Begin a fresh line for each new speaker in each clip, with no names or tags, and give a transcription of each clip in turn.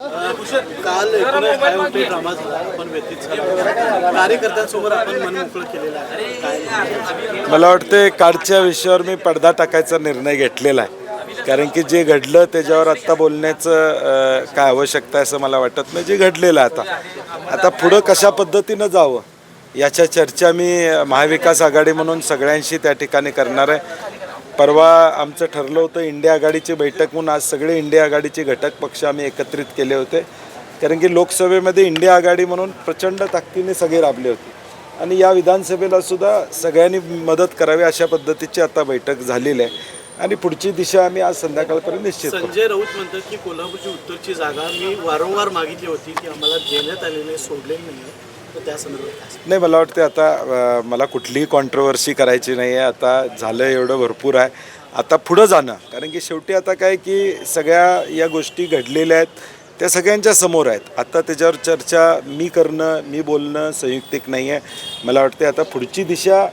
काल ड्रामा झाला आपण व्यतीत झाला. कार्यकर्त्यांसमोर आपण मन मोकळं केलेलं आहे.
मला वाटते कालच्या विषयावर मी पडदा टाकायचा निर्णय घेतलेला आहे. कारण की जे घडलं त्याच्यावर आत्ता बोलण्याचं काय आवश्यकता आहे असं मला वाटत नाही. जे घडलेलं आहे आता. आता पुढं कशा पद्धतीनं जावं याच्या चर्चा मी महाविकास आघाडी म्हणून सगळ्यांशी त्या ठिकाणी करणार आहे. परवा आमचं ठरलं होतं इंडिया आघाडीची बैठक म्हणून. आज सगळे इंडिया आघाडीचे घटक पक्ष आम्ही एकत्रित केले होते. कारण की लोकसभेमध्ये इंडिया आघाडी म्हणून प्रचंड ताकदीने सगळे राबले होते. आणि या विधानसभेला सुद्धा सगळ्यांनी मदत करावी अशा पद्धतीची आता बैठक झालेली आहे. आणि पुढची दिशा आम्ही आज संध्याकाळपर्यंत निश्चित
संजय राऊत म्हणतात की कोल्हापूरची उत्तरची जागा मी वारंवार मागितली होती ती आम्हाला देण्यात आलेली सोडलेली नाही तर त्या संदर्भात
नाही मला वाटते आता मला कुठलीही कॉन्ट्रोवर्सी करायची नाही आहे. आता झालं एवढं भरपूर आहे. आता पुढं जाणं. कारण की शेवटी आता काय की सगळ्या या गोष्टी घडलेल्या आहेत. त्या सगळ्यांच्या समोर आहेत. आता त्याच्यावर चर्चा मी करणं मी बोलणं संयुक्तिक नाही आहे. मला वाटते आता पुढची दिशा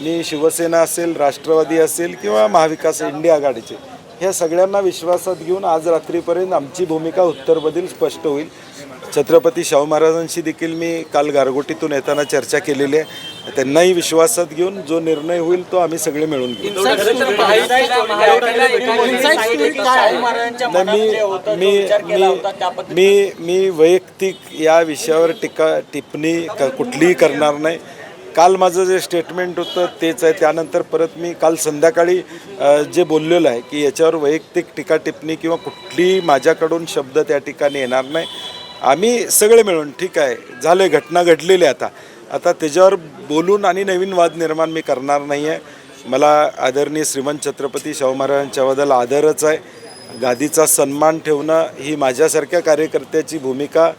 मी शिवसेना असेल राष्ट्रवादी असेल किंवा महाविकास इंडिया आघाडीचे. ह्या सगळ्यांना विश्वासात घेऊन आज रात्रीपर्यंत आमची भूमिका उत्तरमधील स्पष्ट होईल. छत्रपती शाहू महाराजांशी देखील मी काल गारगोटीतून येताना चर्चा केलेली आहे. त्यांनाही विश्वासात घेऊन जो निर्णय होईल तो आम्ही सगळे मिळून घेऊ. नाही, मी मी मी मी मी वैयक्तिक या विषयावर टीका टिप्पणी क- कुठलीही करणार नाही. काल माझं जे स्टेटमेंट होतं तेच आहे. त्यानंतर परत मी काल संध्याकाळी जे बोललेलं आहे की याच्यावर वैयक्तिक टीका टिप्पणी किंवा कुठलीही माझ्याकडून शब्द त्या ठिकाणी येणार नाही. आम्ही सगळे मिळून ठीक आहे झाले घटना घडलेली आहे आता. आता त्याच्यावर बोलून आणि नवीन वाद निर्माण मी करणार नाही आहे. मला आदरणीय श्रीमंत छत्रपती शाहू महाराजांच्याबद्दल आदरच आहे. गादीचा सन्मान ठेवणं ही माझ्यासारख्या कार्यकर्त्याची भूमिका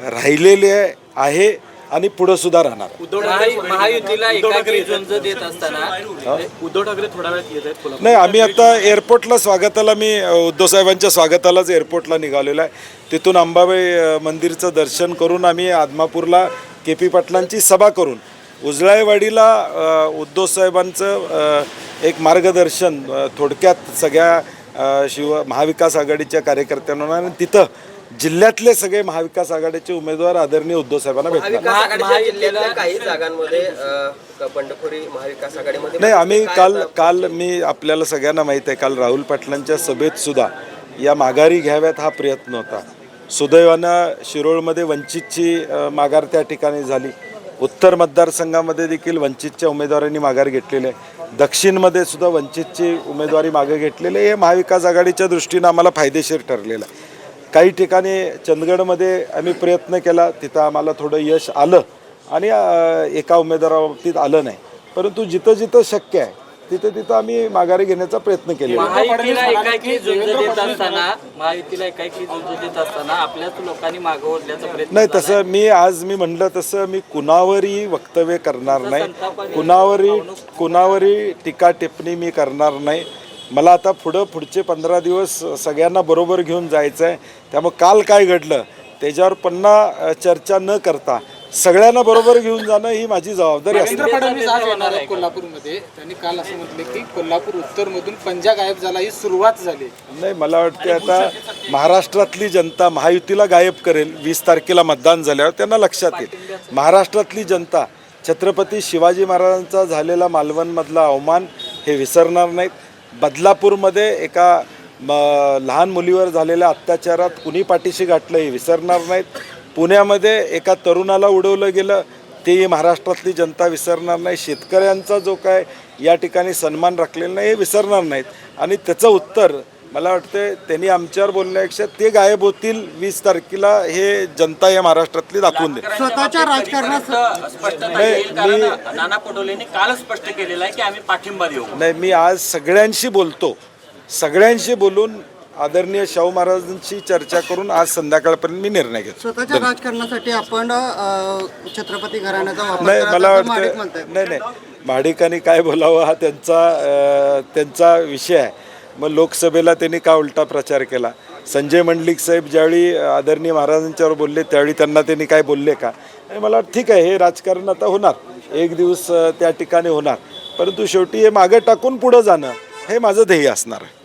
राहिलेली आहे. आणि पुढं सुद्धा राहणार.
उद्धव ठाकरे
महा- महायुतीला एकाकी झुंज देत असताना
उद्धव ठाकरे थोड्या वेळात येत आहेत कोल्हापूर
नाही आम्ही आता एअरपोर्टला स्वागताला मी अ, उद्धव साहेबांच्या स्वागतालाच एअरपोर्टला निघालेलो आहे. तिथून अंबाबाई अ, मंदिरचं दर्शन करून आम्ही आदमापूरला के पी पाटलांची सभा करून उजळाईवाडीला अ, उद्धव साहेबांचं अ, एक मार्गदर्शन अ, थोडक्यात सगळ्या अ, शिव महाविकास आघाडीच्या कार्यकर्त्यांना आणि तिथं जिल्ह्यातले सगळे महाविकास आघाडीचे उमेदवार आदरणीय उद्धव साहेबांना भेटणार.
महाविकास काही जागांमध्ये अ, बंडखोरी महाविकास आघाडीमध्ये
नाही आम्ही काल काल मी आपल्याला सगळ्यांना माहीत आहे काल राहुल पाटलांच्या सभेत सुद्धा या माघारी घ्याव्यात हा प्रयत्न होता. सुदैवानं शिरोळमध्ये वंचितची अ, माघार त्या ठिकाणी झाली. उत्तर मतदारसंघामध्ये देखील वंचितच्या उमेदवारांनी माघार घेतलेली आहे. दक्षिणमध्ये सुद्धा वंचितची उमेदवारी मागे घेतलेली आहे. हे महाविकास आघाडीच्या दृष्टीनं आम्हाला फायदेशीर ठरलेलं आहे. काही ठिकाणी चंदगडमध्ये आम्ही प्रयत्न केला तिथं आम्हाला थोडं यश आलं आणि एका उमेदवाराबाबतीत आलं नाही. परंतु जिथं जिथं शक्य आहे तिथं तिथं आम्ही माघारी घेण्याचा प्रयत्न केलेला
प्रयत्न
नाही तसं मी आज मी म्हणलं तसं मी कुणावरही वक्तव्य करणार नाही. कुणावरही कुणावरही टीका टिप्पणी मी करणार नाही. मला आता पुढं पुढचे पंधरा दिवस सगळ्यांना बरोबर घेऊन जायचं आहे त्यामुळे काल काय घडलं त्याच्यावर पुन्हा अ, चर्चा न करता सगळ्यांना बरोबर घेऊन जाणं ही माझी जबाबदारी असते.
देवेंद्र फडणवीस आज येणार आहेत कोल्हापूरमध्ये. त्यांनी काल असं म्हटलं की कोल्हापूर उत्तरमधून पंजा गायब झाला ही सुरुवात झाली.
नाही मला वाटते आता महाराष्ट्रातली जनता महायुतीला गायब करेल वीस तारखेला मतदान झाल्यावर त्यांना लक्षात येईल. महाराष्ट्रातली जनता छत्रपती शिवाजी महाराजांचा झालेला मालवणमधला अवमान हे विसरणार नाहीत. बदलापूरमध्ये एका म लहान मुलीवर झालेल्या अत्याचारात कुणी पाठीशी गाठलं हे विसरणार नाहीत. पुण्यामध्ये एका तरुणाला उडवलं गेलं तेही महाराष्ट्रातली जनता विसरणार नाही. शेतकऱ्यांचा जो काय या ठिकाणी सन्मान राखलेला नाही हे विसरणार नाहीत. आणि त्याचं उत्तर मला वाटतं त्यांनी आमच्यावर बोलण्यापेक्षा ते गायब होतील वीस तारखेला हे जनता या महाराष्ट्रातली दाखवून दे.
स्वतःच्या राजकारणात
नाही,
येईल कारण
मी-
नाना पटोलेंनी कालच स्पष्ट केलेलं आहे की आम्ही पाठिंबा देऊ.
नाही मी आज सगळ्यांशी बोलतो. सगळ्यांशी बोलून आदरणीय शाहू महाराजांशी चर्चा करून आज संध्याकाळपर्यंत मी निर्णय घेतो.
स्वतःच्या राजकारणासाठी आपण छत्रपती घराण्याचा वापर
नाही मला वाटतं. नाही नाही. भाडिकांनी काय बोलावं हा त्यांचा त्यांचा विषय आहे. मग लोकसभेला त्यांनी का उलटा प्रचार केला? संजय मंडलिक साहेब ज्यावेळी आदरणीय महाराजांच्यावर बोलले त्यावेळी त्यांना त्यांनी काय बोलले का? मला ठीक आहे हे राजकारण आता होणार. एक दिवस त्या ठिकाणी होणार. परंतु शेवटी हे मागं टाकून पुढं जाणं हे माझं ध्येय असणार आहे.